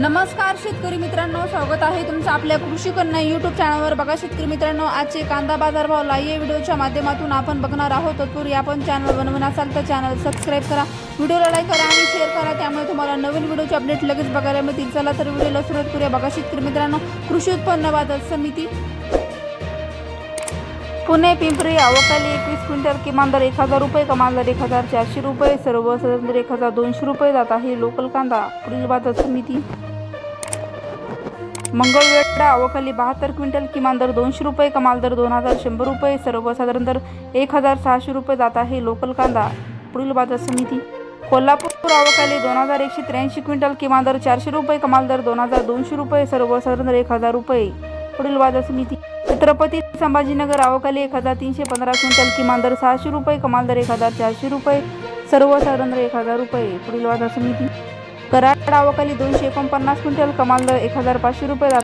नमस्कार शेतकरी मित्रांनो. स्वागत आहे तुमचं आपल्या कृषी कन्या युट्यूब चॅनलवर बघा शेतकरी मित्रांनो आजचे कांदा बाजार भाव लाईव्ह व्हिडिओच्या माध्यमातून आपण बघणार आहोत. तत्पूर्वी आपण चॅनल बनवून असाल तर चॅनल सबस्क्राईब करा. व्हिडिओला लाईक करा आणि शेअर करा. त्यामुळे तुम्हाला नवीन व्हिडिओचे अपडेट लगेच बघायला मिळतील. चला तर व्हिडिओला सुरुवात करूया. बघा शेतकरी मित्रांनो कृषी उत्पन्न बाजार समिती. पुणे पिंपरी अवकाली एकवीस क्विंटल किमान दर एक हजार रुपये कमाल दर एक हजार चारशे रुपये सर्व दर एक हजार दोनशे रुपये जात आहे. लोकल कांदा पुढील बाजार समिती. मंगळवेढा अवकाली बहात्तर क्विंटल किमान दर दोनशे रुपये कमाल दर दोन हजार शंभर रुपये सर्वसाधारण दर एक हजार सहाशे रुपये जात आहे लोकल कांदा. पुढील बाजार समिती. कोल्हापूर आवकाली दोन हजार एकशे त्र्याऐंशी क्विंटल किमान दर चारशे रुपये कमाल दर दोन हजार दोनशे रुपये सर्वसाधारण दर एक हजार रुपये. पुढील बाजार समिती. छत्रपती संभाजीनगर अवकाली एक हजार तीनशे पंधरा क्विंटल किमान दर सहाशे रुपये कमाल दर एक हजार चारशे रुपये सर्वसाधारण दर एक हजार रुपये. पुढील बाजार समिती. कराड डावाखाली दोनशे एकोणपन्नास क्विंटल कमाल दर एक हजार पाचशे रुपये